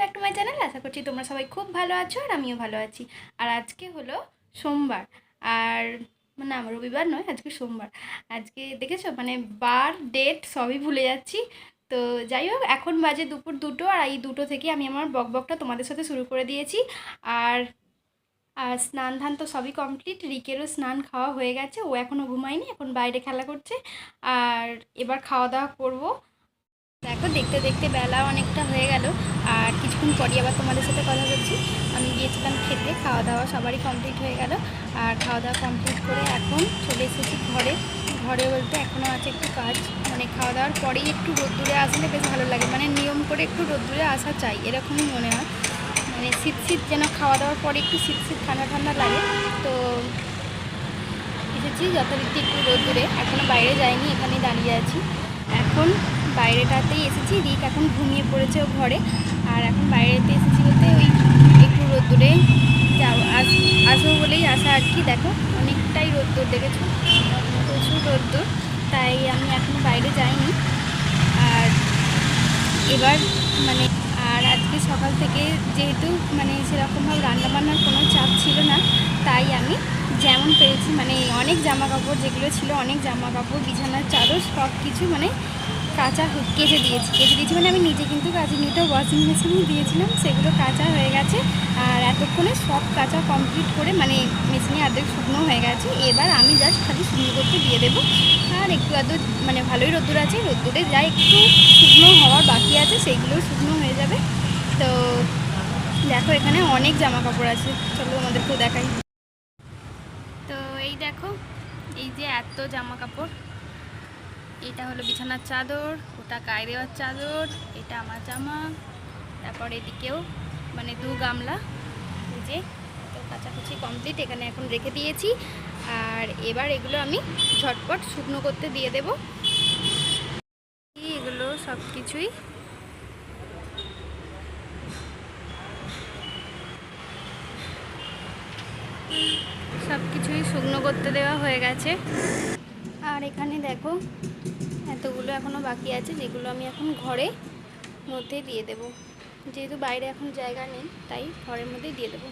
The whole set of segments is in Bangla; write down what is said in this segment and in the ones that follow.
ব্যাক টু মাই চ্যানেল আশা করছি তোমরা সবাই খুব ভালো আছো আর আমিও ভালো আছি। আর আজকে হলো সোমবার। আর না, রবিবার নয়, আজকে সোমবার। আজকে দেখেছ? মানে বার ডেট সবই ভুলে যাচ্ছি। তো যাই হোক, এখন বাজে দুপুর দুটো, আর এই দুটো থেকে আমি আমার বক বকটা তোমাদের সাথে শুরু করে দিয়েছি। আর আর স্নান ধান তো সবই কমপ্লিট রিকেরও স্নান খাওয়া হয়ে গেছে, ও এখনও ঘুমায়নি, এখন বাইরে খেলা করছে। আর এবার খাওয়া দাওয়া করব। দেখো, দেখতে দেখতে বেলা অনেকটা হয়ে গেল। আর কিছুক্ষণ পরই আবার তোমাদের সাথে কথা বলছি। আমি গিয়েছিলাম খেতে, খাওয়া দাওয়া সবারই কমপ্লিট হয়ে গেল। আর খাওয়া দাওয়া কমপ্লিট করে এখন চলে এসেছি ঘরে। ঘরে বলতে এখনও আছে একটু কাজ। মানে খাওয়া দাওয়ার পরেই একটু রোদ্দুরে আসলে বেশ ভালো লাগে। মানে নিয়ম করে একটু রোদ্দুরে আসা চাই, এরকমই মনে হয়। মানে শীত শীত যেন খাওয়া দাওয়ার পরে একটু শীত শীত ঠান্ডা ঠান্ডা লাগে। তো এসেছি যথারীতি একটু রোদ্দুরে এখনও বাইরে যাইনি, এখানেই দাঁড়িয়ে আছি। এখন বাইরেটাতেই এসেছি। রিক এখন ঘুমিয়ে পড়েছে ও ঘরে। আর এখন বাইরেতে এসেছি বলতে ওই একটু রোদ্দুরে যাও আস, আসব বলেই আসা আর কি। দেখো, অনেকটাই রোদ্দুর দেখেছ? প্রচুর রোদ্দুর তাই আমি এখন বাইরে যাইনি। আর এবার মানে আর আজকে সকাল থেকে যেহেতু মানে সেরকমভাবে রান্নাবান্নার কোনো চাপ ছিল না, তাই আমি যেমন পেয়েছি মানে অনেক জামা কাপড় যেগুলো ছিল, অনেক জামা কাপড় বিছানার চাদর সব কিছু মানে কাঁচা কেচে দিয়েছি। কেচে দিয়েছি মানে আমি নিজে কিন্তু কাজে নিতে ওয়াশিং মেশিনে দিয়েছিলাম, সেগুলো কাঁচা হয়ে গেছে। আর এতক্ষণে সব কাঁচা কমপ্লিট করে মানে মেশিনে অর্ধেক শুকনো হয়ে গেছে। এবার আমি জাস্ট খালি শুকনো করতে দিয়ে দেবো। আর একটু আধ মানে ভালোই রোদ্দুর আছে। রোদ্দুরে যা একটু শুকনো হওয়ার বাকি আছে, সেইগুলোও শুকনো হয়ে যাবে। তো দেখো এখানে অনেক জামা কাপড় আছে। চলো আমাদেরকেও দেখাই। তো এই দেখো, এই যে এত জামা কাপড় এটা হলো বিছানার চাদর, ওটা গায়ে দেওয়ার চাদর, এটা আমার জামা, তারপর এদিকেও মানে দু গামলা যে তো কাচাকুচি কমপ্লিট এখানে এখন রেখে দিয়েছি। আর এবার এগুলো আমি ঝটপট শুকনো করতে দিয়ে দেব। এগুলো সব কিছুই সব কিছুই শুকনো করতে দেওয়া হয়ে গেছে। আর এখানে দেখো এতগুলো এখনও বাকি আছে, যেগুলো আমি এখন ঘরে মধ্যে দিয়ে দেব। যেহেতু বাইরে এখন জায়গা নেই, তাই ঘরের মধ্যে দিয়ে দেবো।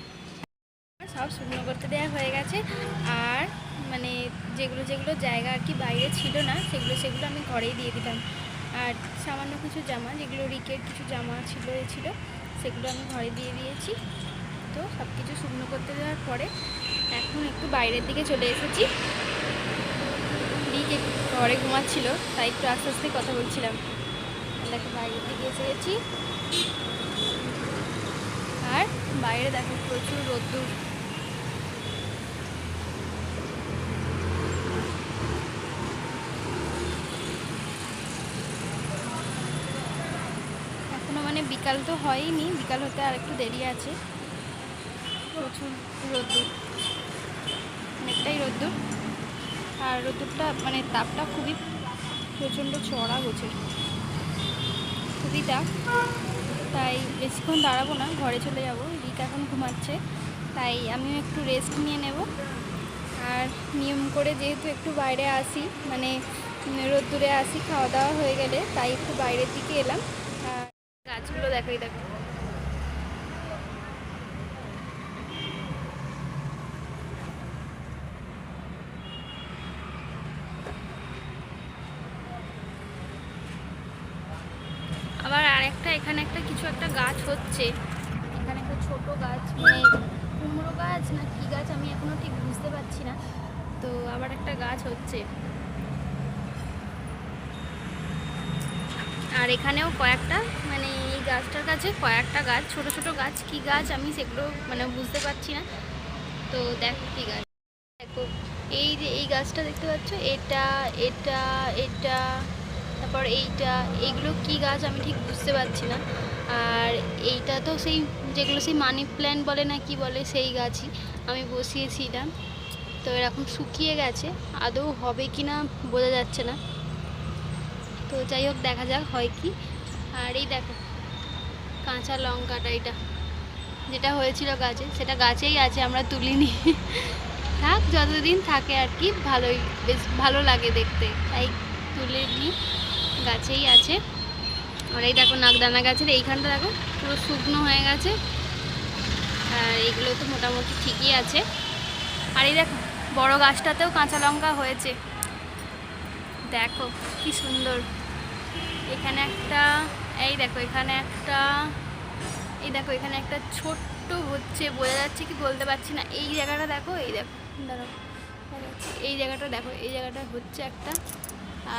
সব শুকনো করতে দেওয়া হয়ে গেছে, আর মানে যেগুলো যেগুলো জায়গা আর কি বাইরে ছিল না, সেগুলো সেগুলো আমি ঘরেই দিয়ে দিতাম আর সামান্য কিছু জামা, যেগুলো রিকের কিছু জামা ছিল ছিল, সেগুলো আমি ঘরে দিয়ে দিয়েছি। তো সব কিছু শুকনো করতে দেওয়ার পরে এখন একটু বাইরের দিকে চলে এসেছি। একটু ঘরে ঘুমাচ্ছিল, তাই একটু আস্তে আস্তে কথা বলছিলাম। দেখো বাইরের দিকে এসে গেছি আর বাইরে দেখো প্রচুর রোদ্দুর। মানে বিকাল তো হয়নি, বিকাল হতে আর একটু দেরি আছে। প্রচুর রোদ্দুর, অনেকটাই রোদ্দুর। আর রোদ্দুরটা মানে তাপটা খুবই প্রচণ্ড চড়া গোছের খুবই তাপ। তাই বেশিক্ষণ দাঁড়াবো না, ঘরে চলে যাব। রিক এখন ঘুমাচ্ছে, তাই আমিও একটু রেস্ট নিয়ে নেব। আর নিয়ম করে যেহেতু একটু বাইরে আসি মানে রোদ্দুরে আসি, খাওয়া দাওয়া হয়ে গেলে, তাই একটু বাইরের দিকে এলাম। গাছগুলো দেখাই, দেখো আবার আরেকটা এখানে একটা কিছু একটা গাছ হচ্ছে এখানে একটা ছোট গাছ মানে কুমড়ো গাছ না কি গাছ আমি এখনও ঠিক বুঝতে পারছি না তো আবার একটা গাছ হচ্ছে আর এখানেও কয়েকটা মানে এই গাছটার কাছে কয়েকটা গাছ, ছোট ছোট গাছ, কি গাছ আমি সেগুলো মানে বুঝতে পারছি না। তো দেখো কি গাছ। দেখো, এই যে এই গাছটা দেখতে পাচ্ছ? এটা এটা এটা, তারপর এইটা এইগুলো কি গাছ আমি ঠিক বুঝতে পারছি না। আর এইটা তো সেই, যেগুলো সেই মানি প্ল্যান্ট বলে না কি বলে, সেই গাছই আমি বসিয়েছিলাম। তো এরকম শুকিয়ে গেছে, আদৌ হবে কি না বোঝা যাচ্ছে না। তো যাই হোক, দেখা যাক হয় কি। আর এই দেখো, কাঁচা লঙ্কাটা এটা, যেটা হয়েছিল গাছে, সেটা গাছেই আছে, আমরা তুলিনি। থাক, যতদিন থাকে আর কি, ভালোই, বেশ ভালো লাগে দেখতে। তাই তুলে নিই গাছেই আছে। আর এই দেখো নাকদানা গাছের এইখানটা দেখো, পুরো শুকনো হয়ে গেছে। আর এইগুলো তো মোটামুটি ঠিকই আছে। আর এই দেখো, বড় গাছটাতেও কাঁচা লঙ্কা হয়েছে। দেখো, কি সুন্দর। এখানে একটা, এই দেখো এখানে একটা, এই দেখো এখানে একটা ছোট্ট হচ্ছে, বোঝা যাচ্ছে কি বলতে পারছি না। এই জায়গাটা দেখো, এই দেখো, দাঁড়াও, এই জায়গাটা দেখো, এই জায়গাটা হচ্ছে একটা,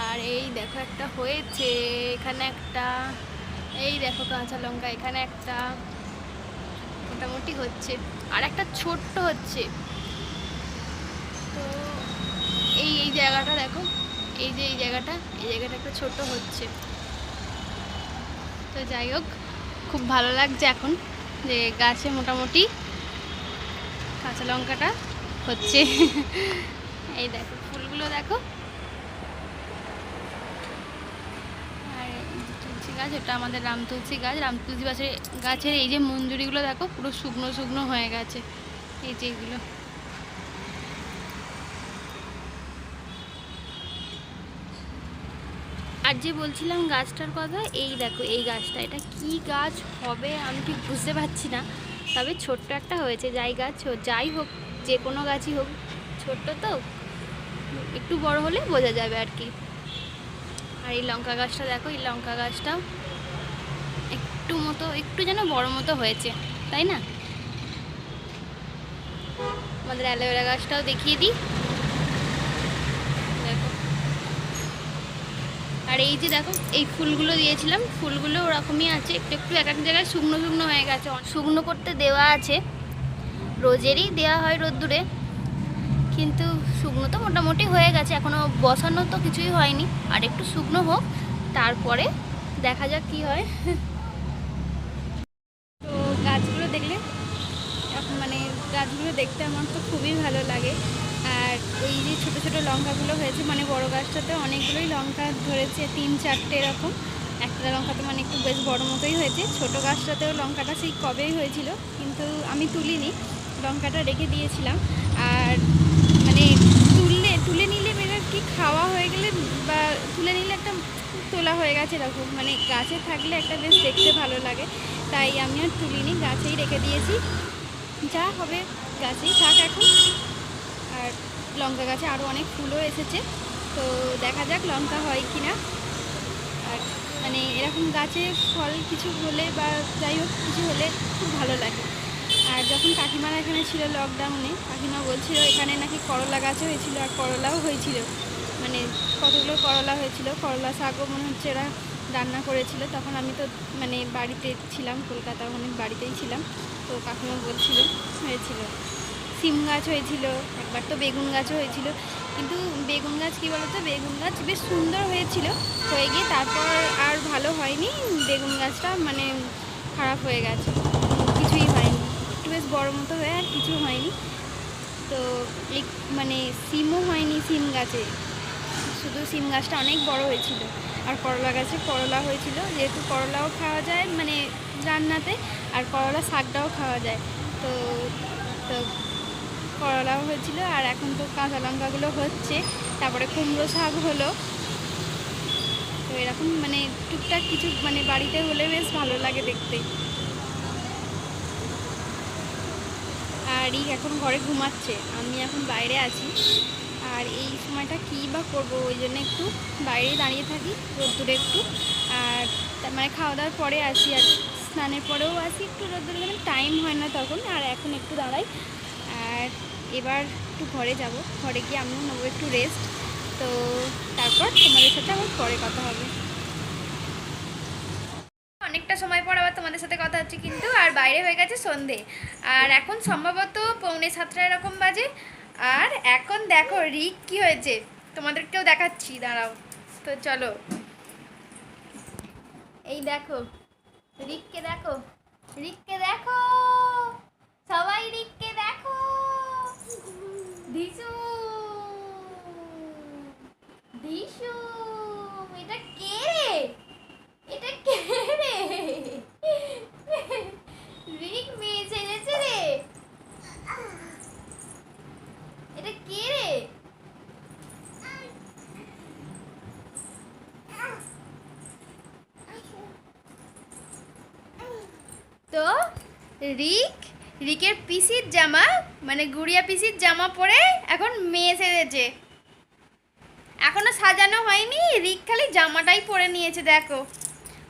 আর এই দেখো একটা হয়েছে, এখানে একটা, এই দেখো কাঁচা লঙ্কা, এখানে একটা, মোটামুটি হচ্ছে, আর একটা ছোট্ট হচ্ছে। তো এই এই জায়গাটা দেখো, এই যে এই জায়গাটা এই জায়গাটা একটা ছোট হচ্ছে। তো যাই হোক, খুব ভালো লাগছে এখন যে গাছে মোটামুটি কাঁচা লঙ্কাটা হচ্ছে। এই দেখো, ফুলগুলো দেখো। আর তুলসী গাছ, ওটা আমাদের রাম তুলসী গাছ। রাম তুলসী গাছের গাছের এই যে মঞ্জুরিগুলো দেখো, পুরো শুকনো শুকনো হয়ে গেছে। এই যে এগুলো। আর যে বলছিলাম গাছটার কথা, এই দেখো, এই গাছটা, এটা কি গাছ হবে আমি ঠিক বুঝতে পারছি না। তবে ছোট্ট একটা হয়েছে, যাই গাছ যাই হোক, যে কোনো গাছই হোক, ছোট্ট তো, একটু বড় হলে বোঝা যাবে আর কি। আর এই লঙ্কা গাছটা দেখো, এই লঙ্কা গাছটাও একটু মতো, একটু যেন বড় মতো হয়েছে, তাই না? আমাদের অ্যালোভেরা গাছটাও দেখিয়ে দিই দেখো আর এই যে দেখো, এই ফুলগুলো দিয়েছিলাম, ফুলগুলো ওরকমই আছে। একটু একটু এক এক জায়গায় শুকনো শুকনো হয়ে গেছে। শুকনো করতে দেওয়া আছে। রোজেরই দেওয়া হয় রোদ্দুরে। কিন্তু শুকনো তো মোটামুটি হয়ে গেছে। এখনও বসানো তো কিছুই হয়নি। আর একটু শুকনো হোক, তারপরে দেখা যাক কি হয়। তো গাছগুলো দেখলে মানে গাছগুলো দেখতে আমার তো খুবই ভালো লাগে। আর এই যে ছোট ছোট লঙ্কাগুলো হয়েছে মানে বড় গাছটাতে অনেকগুলোই লঙ্কা ধরেছে, তিন চারটে এরকম। একটা লঙ্কা তো মানে একটু বেশ বড় মতোই হয়েছে। ছোট গাছটাতেও লঙ্কাটা সেই কবেই হয়েছিল, কিন্তু আমি তুলিনি। লঙ্কাটা রেখে দিয়েছিলাম। আর মানে তুললে, তুলে নিলে বেশ কি খাওয়া হয়ে গেলে বা তুলে নিলে একটা তোলা হয়ে গেছে এরকম। মানে গাছে থাকলে একটা বেশ দেখতে ভালো লাগে। তাই আমি আর তুলিনি, গাছেই রেখে দিয়েছি। যা হবে গাছেই থাক এখন। লঙ্কা গাছে আরও অনেক ফুলও এসেছে। তো দেখা যাক লঙ্কা হয় কি না আর মানে এরকম গাছে ফল কিছু হলে বা যাই হোক কিছু হলে খুব ভালো লাগে। আর যখন কাকিমারা এখানে ছিল লকডাউনে কাকিমা বলছিল এখানে নাকি করলা গাছও হয়েছিল আর করলাও হয়েছিল। মানে কতগুলো করলা হয়েছিল, করলা শাকও মনে হচ্ছে এরা রান্না করেছিল। তখন আমি তো মানে বাড়িতে ছিলাম কলকাতা মানে বাড়িতেই ছিলাম। তো কাকিমা বলছিল, হয়েছিল। সিম গাছ হয়েছিল, একবার তো বেগুন গাছও হয়েছিল। কিন্তু বেগুন গাছ কী বলতো? বেগুন গাছ বেশ সুন্দর হয়েছিল, হয়ে গিয়ে তারপর আর ভালো হয়নি। বেগুন গাছটা মানে খারাপ হয়ে গেছে, কিছুই হয়নি। একটু বেশ বড় মতো হয়ে আর কিছু হয়নি। তো এই মানে সিমও হয়নি সিম গাছে, শুধু সিম গাছটা অনেক বড় হয়েছিল। আর করলা গাছে করলা হয়েছিল, যেহেতু করলাও খাওয়া যায় মানে রান্নাতে, আর করলা শাকটাও খাওয়া যায়। তো তো করলাও হয়েছিল আর এখন তো কাঁচা লঙ্কাগুলো হচ্ছে। তারপরে কুমড়ো শাক হলো। তো এরকম মানে টুকটাক কিছু মানে বাড়িতে হলে বেশ ভালো লাগে দেখতে। আর ই এখন ঘরে ঘুমাচ্ছে, আমি এখন বাইরে আছি। আর এই সময়টা কী বা করব ওই জন্য একটু বাইরে দাঁড়িয়ে থাকি রোদ্দুরে একটু। আর মানে খাওয়া দাওয়ার পরে আসি আর স্নানের পরেও আসি, একটু রোদ্দুরে মানে টাইম হয় না তখন। আর এখন একটু দাঁড়াই এবার একটু ঘরে যাব। ঘরে গিয়ে আমিও নেব একটু রেস্ট তো তারপর তোমাদের সাথে আমার পরে কথা হবে। অনেকটা সময় পর আবার তোমাদের সাথে কথা হচ্ছে কিন্তু, আর বাইরে হয়ে গেছে সন্ধে। আর এখন সম্ভবত পৌনে সাতটা এরকম বাজে। আর এখন দেখো রিক কি হয়েছে। তোমাদেরকেও দেখাচ্ছি, দাঁড়াও। তো চলো। এই দেখো, রিককে দেখো। রিককে দেখো! সবাই রিককে দেখো! দিশু। দিশু, এটা কে রে? এটা কে রে? রিক মেয়ে ছেড়েছে রে। এটা কে রে? তো, রিক, রিকের পিসির জামা মানে গুড়িয়া পিসির জামা পরে এখন মেয়ে সেজেছে। এখনও সাজানো হয়নি, রিক খালি জামাটাই পরে নিয়েছে, দেখো।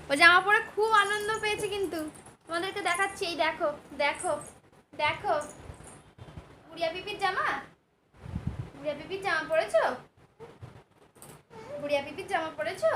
ও জামা পরে খুব আনন্দ পেয়েছে কিন্তু। তোমাদেরকে দেখাচ্ছি, এই দেখো দেখো দেখো। গুড়িয়া পিপির জামা? গুড়িয়া পিপির জামা পরেছো? গুড়িয়া পিপির জামা পরেছো?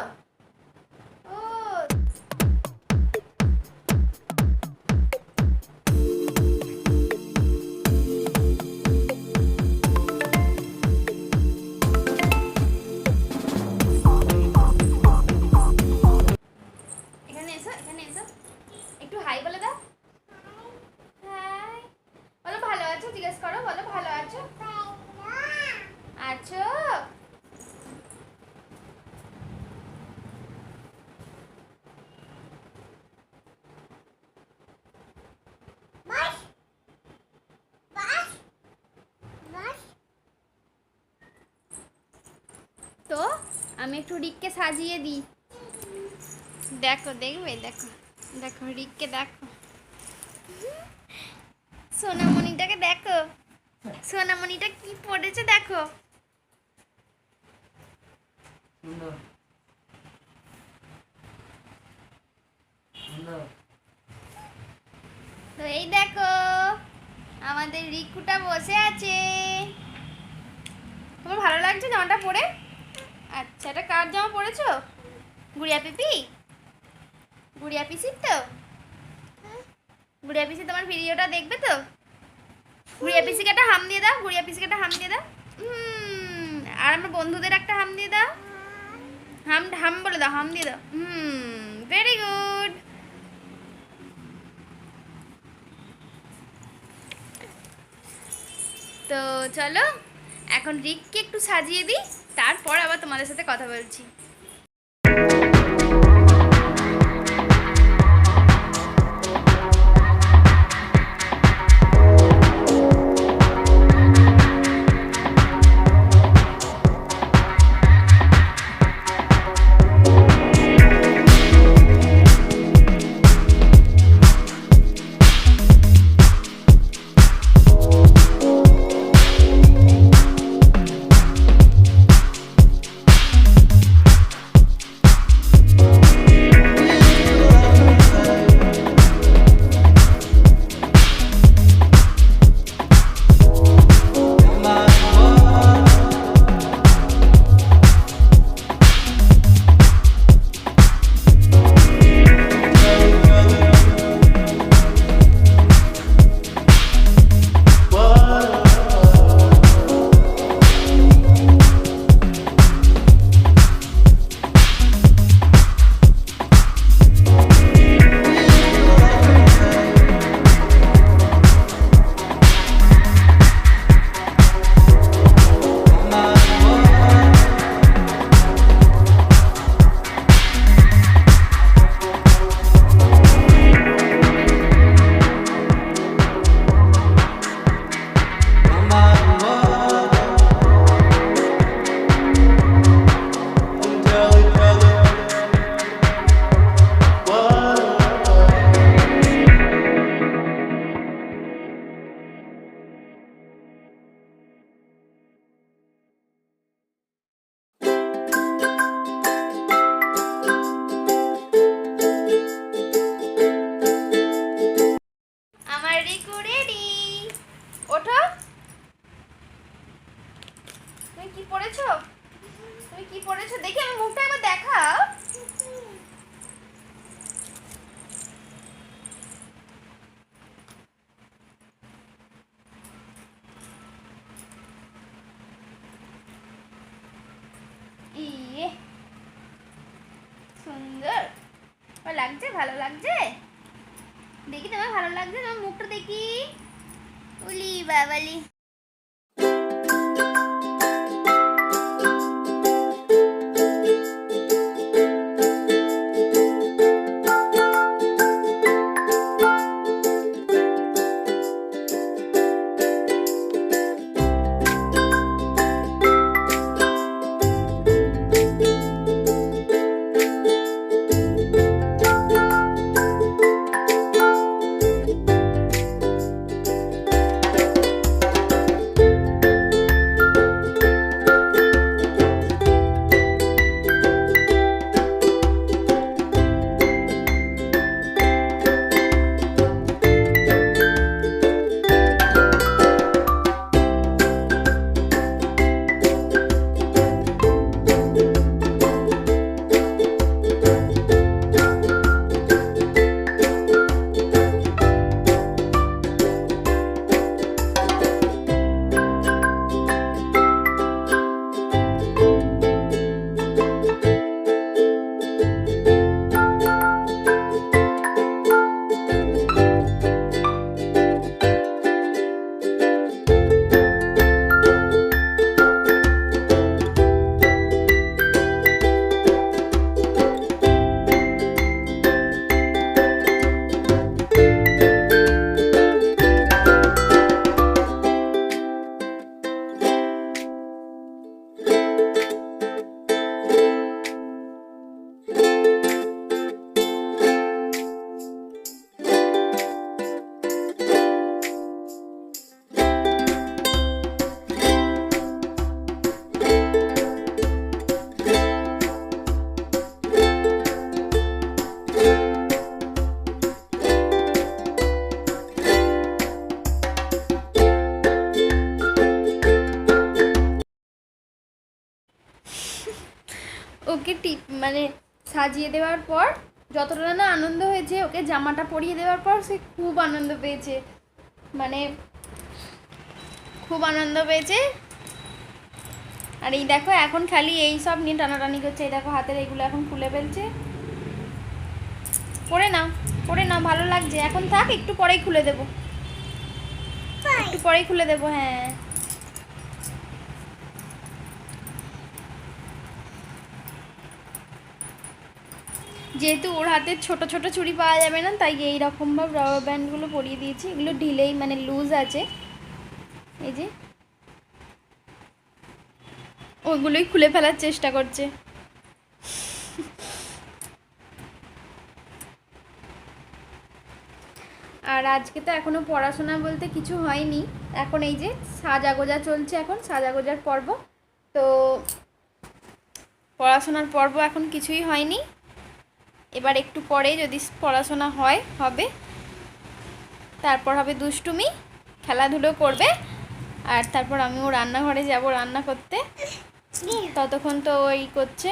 একটু রিককে সাজিয়ে দিই। দেখো দেখবে? দেখো দেখো রিককে দেখো। সোনামণিটাকে দেখো। সোনামণিটা কি পড়েছে দেখো। সুন্দর। সুন্দর। তো এই দেখো আমাদের রিকুটা বসে আছে। তোমার ভালো লাগছে জামাটা পরে? আচ্ছা এটা কার জামা পরেছো? গুড়িয়া পিপি? গুড়িয়া পিসির তো? গুড়িয়া পিসি তোমার ভিডিওটা দেখবে তো? গুড়িয়া পিসিকে একটা হাম দিয়ে দাও গুড়িয়া পিসিকে একটা হাম দিয়ে দাও। হুম আর আমার বন্ধুদের একটা হাম দিয়ে দাও। হাম হাম বলে দাও হাম দিয়ে দাও। হুম ভেরি গুড তো চলো এখন রিককে একটু সাজিয়ে দিই। তারপর আবার তোমাদের সাথে কথা বলছি। তুমি কি পড়েছো? তুমি কি পড়েছো? দেখি আমি মুখটা একবার দেখাও। সাজিয়ে দেওয়ার পর, যতটা না আনন্দ হয়েছে, ওকে জামাটা পরিয়ে দেওয়ার পর সে খুব আনন্দ পেয়েছে। মানে খুব আনন্দ পেয়েছে। আর এই দেখো, এখন খালি এই সব নিয়ে টানাটানি করছে। এই দেখো, হাতের এইগুলো এখন খুলে ফেলছে। পরে নাও পরে নাও, ভালো লাগছে। এখন থাক, একটু পরেই খুলে দেবো। একটু পরেই খুলে দেবো হ্যাঁ। যেহেতু ওর হাতে ছোট ছোট চুড়ি পাওয়া যাবে না, তাই এই রকমভাবে রাবার ব্যান্ডগুলো পরিয়ে দিয়েছি। এগুলো ঢিলেই মানে লুজ আছে। এই যে। ওইগুলোই খুলে ফেলার চেষ্টা করছে। আর আজকে তো এখনও পড়াশোনা বলতে কিছু হয়নি। এখন এই যে সাজা গোজা চলছে এখন, সাজা গোজার পর্ব। তো পড়াশোনার পর্ব এখন কিছুই হয়নি। এবার একটু পরে যদি পড়াশোনা হয়, হবে। তারপর হবে দুষ্টুমি, খেলাধুলো করবে, আর তারপর আমিও রান্নাঘরে যাব রান্না করতে। ততক্ষণ তো ওই করছে।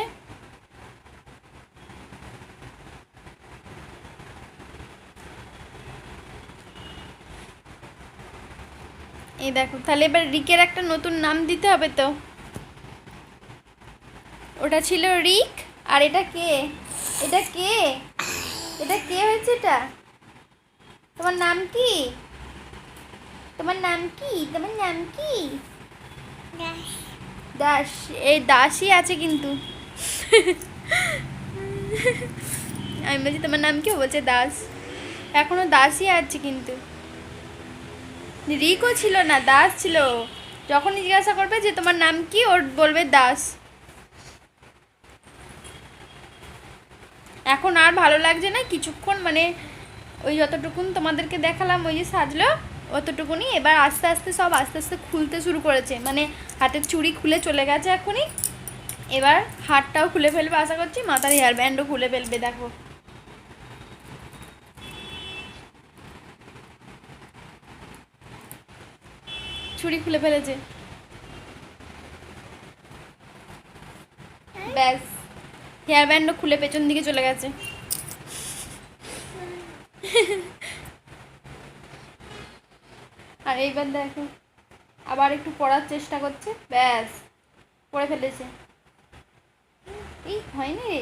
এই দেখো, তাহলে এবার রিকের একটা নতুন নাম দিতে হবে তো। ওটা ছিল রিক, আর এটা কে? এটা কে? এটা কে হয়েছে এটা? তোমার নাম কি? তোমার নাম কি? তোমার নাম কি? দাস। এই দাসই আছে কিন্তু। আমি বলছি, তোমার নাম কি? বলছে দাস। এখনও দাসই আছে কিন্তু। রিকও ছিল না, দাস ছিল। যখনই জিজ্ঞাসা করবে যে তোমার নাম কি, ওর বলবে দাস। এখন আর ভালো লাগছে না, কিছুক্ষণ মানে ওই যতটুকুন তোমাদেরকে দেখালাম, ওই যে সাজলো অতটুকুনি এবার আস্তে আস্তে সব আস্তে আস্তে খুলতে শুরু করেছে। মানে হাতের চুড়ি খুলে চলে গেছে এখনই। এবার হাতটাও খুলে ফেলবে, আশা করছি। মাথার হেয়ার ব্যান্ডও খুলে ফেলবে, দেখো। চুড়ি খুলে ফেলেছে। ব্যাস। হেয়ার ব্যান্ডও খুলে পেছন দিকে চলে গেছে। আর এইবার দেখো আবার একটু পড়ার চেষ্টা করছে। ব্যাস, পড়ে ফেলেছে। এই হয়নি রে।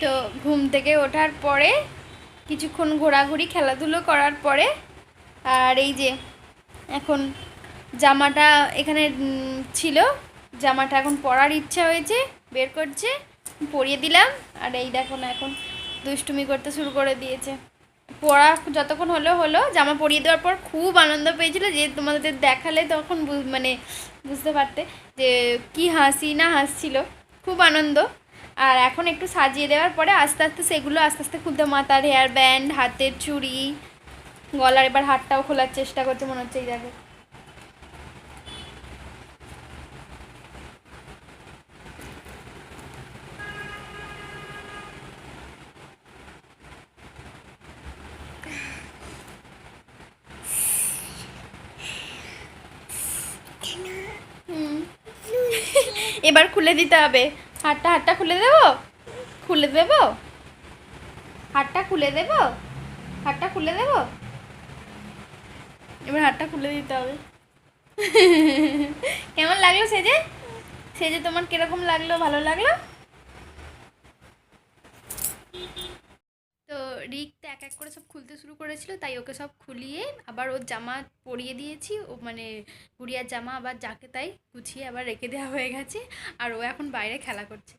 তো ঘুম থেকে ওঠার পরে কিছুক্ষণ ঘোরাঘুরি খেলাধুলো করার পরে, আর এই যে এখন জামাটা এখানে ছিল, জামাটা এখন পরার ইচ্ছা হয়েছে, বের করছে, পরিয়ে দিলাম, আর এই দেখো না এখন দুষ্টুমি করতে শুরু করে দিয়েছে। পড়া যতক্ষণ হলো হলো, জামা পরিয়ে দেওয়ার পর খুব আনন্দ পেয়েছিল যে তোমাদের দেখালে তখন মানে বুঝতে পারতে যে কি হাসি না হাসছিল, খুব আনন্দ। আর এখন একটু সাজিয়ে দেওয়ার পরে আস্তে আস্তে সেগুলো আস্তে আস্তে খুলতে মাথার হেয়ার ব্যান্ড হাতের চুড়ি গলার এবার হাতটাও খোলার চেষ্টা করছে মনে হচ্ছে এই দেখো। এবার খুলে দিতে হবে। হাতটা হাটটা খুলে দেব? খুলে দেব? হাটটা খুলে দেব? হাটটা খুলে দেব? এবার হাটটা খুলে দিতে হবে। কেমন লাগল সেজে? সেজে তোমার কীরকম লাগল, ভালো লাগল তো রিক তো এক এক করে সব খুলতে শুরু করেছিল, তাই ওকে সব খুলিয়ে আবার ওর জামা পরিয়ে দিয়েছি। ও মানে গুড়িয়ার জামা আবার যাকে তাই গুছিয়ে আবার রেখে দেওয়া হয়ে গেছে, আর ও এখন বাইরে খেলা করছে।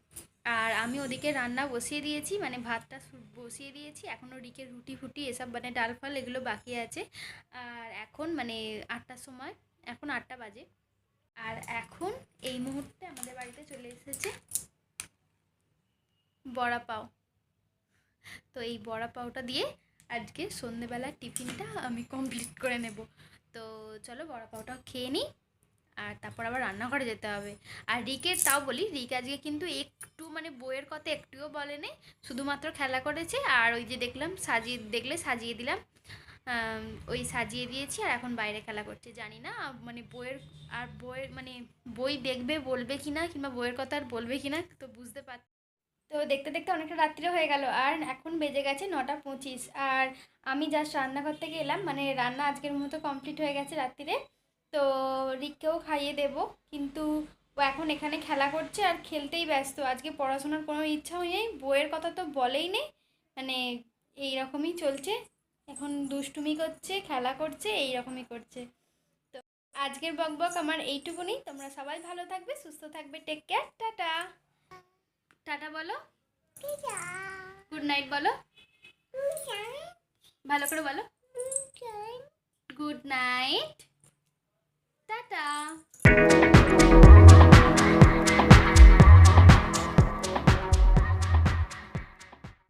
আর আমি ওদিকে রান্না বসিয়ে দিয়েছি মানে ভাতটা বসিয়ে দিয়েছি এখনও রিকের রুটি ফুটি এসব মানে ডাল ফাল এগুলো বাকি আছে। আর এখন মানে আটটার সময়, এখন আটটা বাজে। আর এখন এই মুহূর্তে আমাদের বাড়িতে চলে এসেছে বড়া পাও। তো এই বড়া পাউটা দিয়ে আজকে সন্ধেবেলার টিফিনটা আমি কমপ্লিট করে নেব। তো চলো বড়া পাউটা খেয়ে নিই, আর তারপর আবার রান্নাঘরে যেতে হবে। আর রিকের তাও বলি, রিক আজকে কিন্তু একটু মানে বইয়ের কথা একটুও বলেনি শুধুমাত্র খেলা করেছে। আর ওই যে দেখলাম সাজিয়ে, দেখলে সাজিয়ে দিলাম ওই সাজিয়ে দিয়েছি আর এখন বাইরে খেলা করছে। জানি না মানে বইয়ের, আর বইয়ের মানে বই দেখবে, বলবে কি না কিংবা বইয়ের কথা আর বলবে কি না তো বুঝতে পার তো দেখতে দেখতে অনেকটা রাত্রি হয়ে গেল আর এখন বেজে গেছে নটা পঁচিশ। আর আমি জাস্ট রান্নাঘর থেকে এলাম মানে রান্না আজকের মতো কমপ্লিট হয়ে গেছে রাত্রিরে। তো রিককেও খাইয়ে দেব, কিন্তু ও এখন এখানে খেলা করছে আর খেলতেই ব্যস্ত। আজকে পড়াশোনার কোনো ইচ্ছাও নেই, বইয়ের কথা তো বলেই নেই মানে এই রকমই চলছে। এখন দুষ্টুমি করছে, খেলা করছে এই রকমই করছে। তো আজকের বক বক আমার এইটুকুনি। তোমরা সবাই ভালো থাকবে, সুস্থ থাকবে টেক কেয়ার টাটা। টাটা বলো। গুড নাইট বলো। ভালো করে বলো। Good night tata.